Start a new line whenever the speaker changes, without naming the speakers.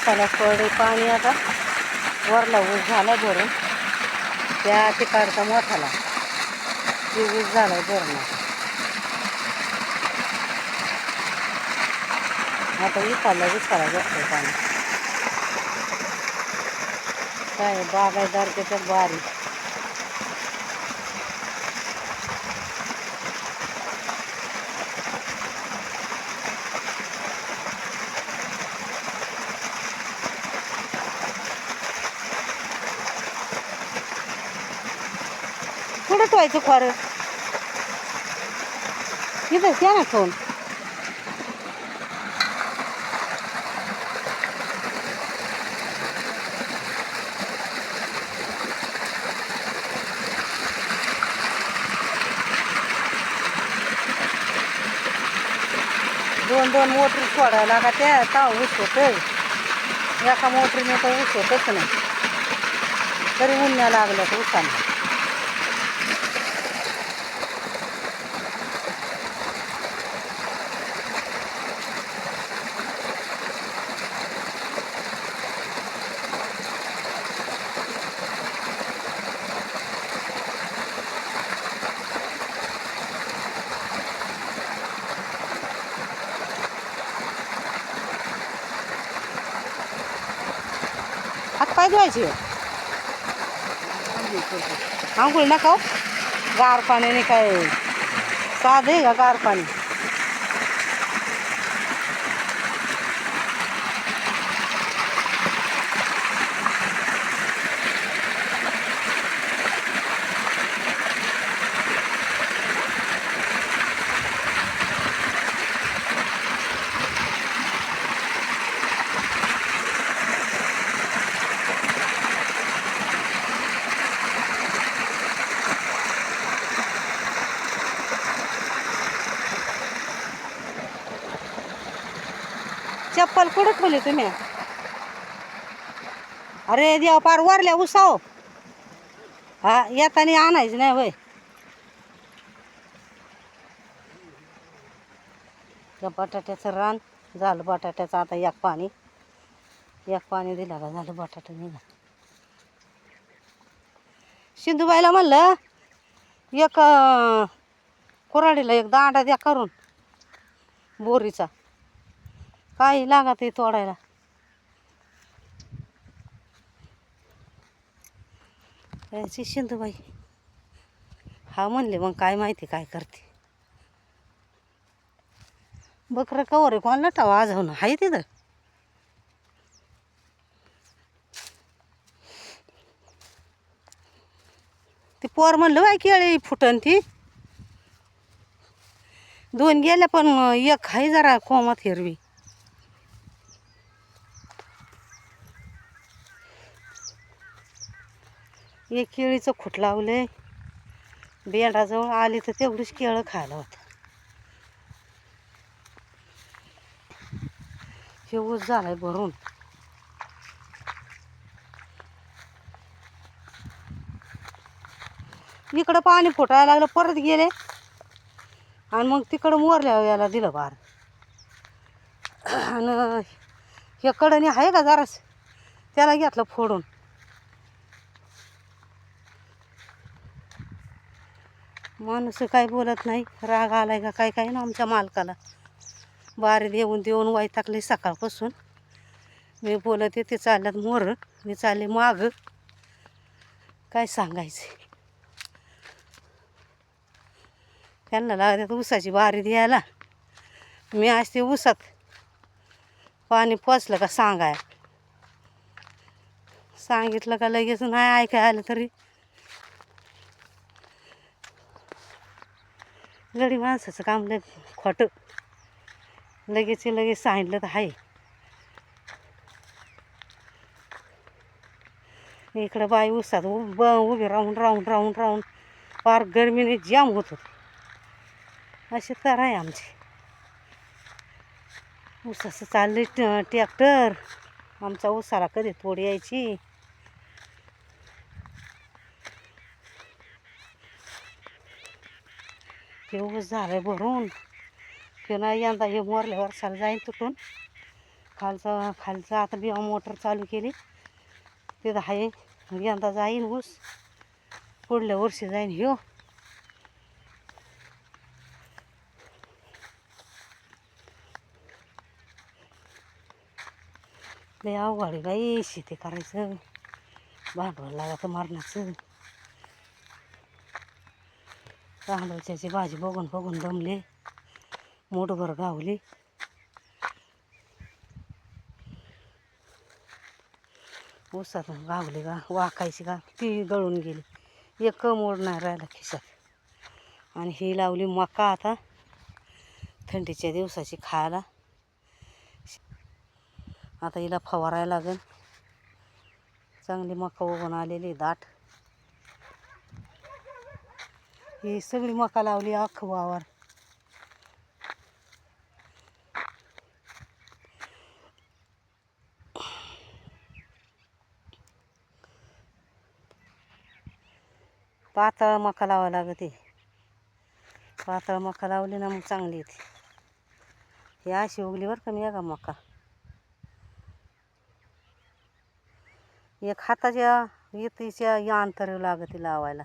मसाला पडे पाणी आता वरला ऊस झाला भरून. त्या तिकडचा मोठाला. ते ऊस झाला भरून. आता इकाला उसाला जातो पाणी. काय बागायदार त्याच्यात बारीक कुठं ठेवायचं खोर इथं द्या ना ठेवून दोन दोन मोटर सोडायला लागा त्या का ऊस होतं एका मोटरीने तर ऊस होतच नाही तरी उन्ह्या लागल्या तर उसाला हात पाय धुवायचे आंघोळ नका हो. गार पाण्याने काय साधे आहे का गार पाणी? चप्पल कुठं ठेवली तुम्ही? अरे देव पार वरल्या उसाव. हा येताना आणायचं नाही वय त्या बटाट्याचं रान झालं बटाट्याचं आता एक पाणी. एक पाणी दिला का झालं बटाटा निघा सिंधुबाईला म्हणलं एक कुराडीला कुऱ्हाडीला एक दांडा द्या करून बोरीचा. काही लागत आहे तोडायला? याची सिंधुबाई हा म्हणले मग काय माहिती काय करते? बकरं कवर आहे कोणाला टावा आज होणं. आहे तिथं. ते पोर म्हणलं बाय केळी फुटन ती. दोन गेल्या पण एक आहे जरा कोमात हिरवी. एक केळीचं खूट आहे बेंडाजवळ आली तर तेवढीच केळं खायला होतं. हे ऊस झालाय भरून. इकडं पाणी फुटायला लागलं परत गेले. आणि मग तिकडं मोरल्या याला दिलं बार. आणि हे कडणी आहे का जरास? त्याला घेतलं फोडून. माणूस काय बोलत नाही राग आलाय का काय काय ना आमच्या मालकाला. बारी देऊन देऊन वैतागले सकाळपासून. मी बोलत येते चालल्यात मोर मी चालले माग. काय सांगायचं? त्यांना लागतात ऊसाची बारी द्यायला. मी असते ऊसात पाणी पोचलं का सांगाय? सांगितलं का लगेच नाही ऐकाय आलं तरी? गडी माणसाचं काम लग खोटं. लगेच लगेच सांगितलं तर आहे इकडं बाई उसात उभ उभी राहून राहून राहून राहून फार गरमीने जाम होत होते. असे तर आहे आमचे. उसाचं चालले ट्रॅक्टर. आमचा उसाला कधी तोड यायची? ते ऊस झालं भरून. ते नाही यंदा हे मोरल्या वर्षाला जाईन तुटून. खालचा खालचं आता बिवा मोटर चालू केली. तिथं आहे यंदा जाईन ऊस. पुढल्या वर्षी जाईन ह्यो. लय अवघड आहे बाई शेती करायचं. भांडवल लागतं मरणाचं. तांदळाची भाजी बघून बघून दमले. मोठभर गावली. ऊसात गावली गा वाकायची गा ती गळून गेली. एक मोड नाही राहिला खिशात. आणि ही लावली मका आता. थंडीच्या दिवसाची खायला. आता हिला फवारायला लागेल. चांगली मका उगवून आलेली दाट. ही सगळी मका लावली अख्खं वावर. पातळ मका लावा लागते. पातळ मका लावली ना मग चांगली येते. हे अशी उगली बरं का मी का मका. एक हाताच्या येतीच्या या अंतर लागते लावायला.